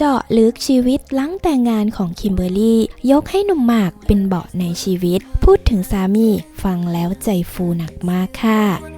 เจาะลึกชีวิตหลังแต่งงานของคิมเบอร์รี่ ยกให้หนุ่มหมากเป็นเบาะในชีวิต พูดถึงสามีฟังแล้วใจฟูหนักมากค่ะ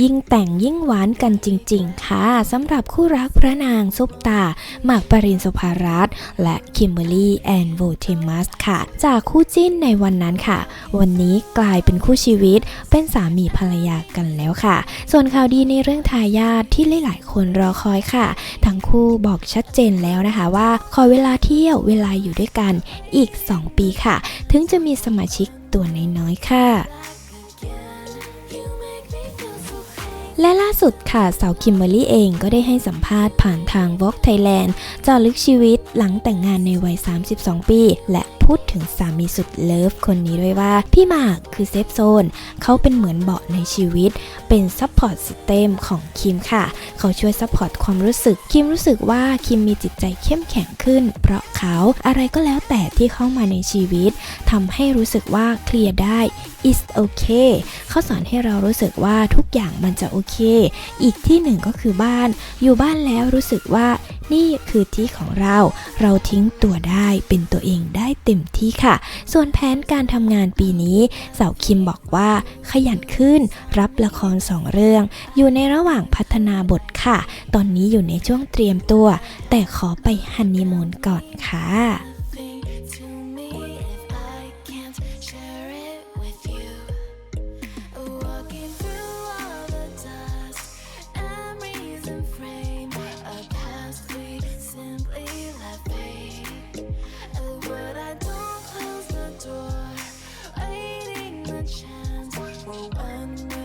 ยิ่งแต่งยิ่งหวานกันจริง ๆ ค่ะสำหรับคู่รักพระนางซุปตาหมากปรินสุภารัตน์และคิมเบอร์รี่แอนโวเทมัสค่ะ จากคู่จิ้นในวันนั้นค่ะ วันนี้กลายเป็นคู่ชีวิต เป็นสามีภรรยากันแล้วค่ะ ส่วนข่าวดีในเรื่องทายาทที่หลายๆคนรอคอยค่ะ ทั้งคู่บอกชัดเจนแล้วนะคะว่าขอเวลาเที่ยวเวลาอยู่ด้วยกันอีก 2 ปีค่ะ ถึงจะมีสมาชิกตัวน้อยๆค่ะ และล่าสุดค่ะสาวคิมเบอรรี่เองก็ได้ให้สัมภาษณ์ผ่านทาง Vogue Thailand จาลึกชีวิตหลังแต่งงานในวัย 32 ปี และพูดถึงสามีสุดเลิฟคนนี้ด้วยว่า พี่หมากคือเซฟโซน เขาเป็นเหมือนเบาะในชีวิต เป็นซัพพอร์ตซิสเต็มของคิมค่ะ เขาช่วยซัพพอร์ตความรู้สึก คิมรู้สึกว่าคิมมีจิตใจเข้มแข็งขึ้น เพราะ เขา อะไรก็แล้วแต่ที่เข้ามาในชีวิตทำให้รู้สึกว่าเคลียร์ได้ is okay เขาสอนให้เรารู้สึกว่าทุกอย่างมันจะโอเค อีกที่หนึ่งก็คือบ้าน อยู่บ้านแล้วรู้สึกว่า นี่คือที่ของเรา เราทิ้งตัวได้เป็นตัวเองได้เต็มที่ค่ะ ส่วนแผนการทำงานปีนี้สาวคิมบอกว่า ขยันขึ้นรับละครสองเรื่อง อยู่ในระหว่างพัฒนาบทค่ะ ตอนนี้อยู่ในช่วงเตรียมตัว แต่ขอไปฮันนีมูนก่อนค่ะ chance. For one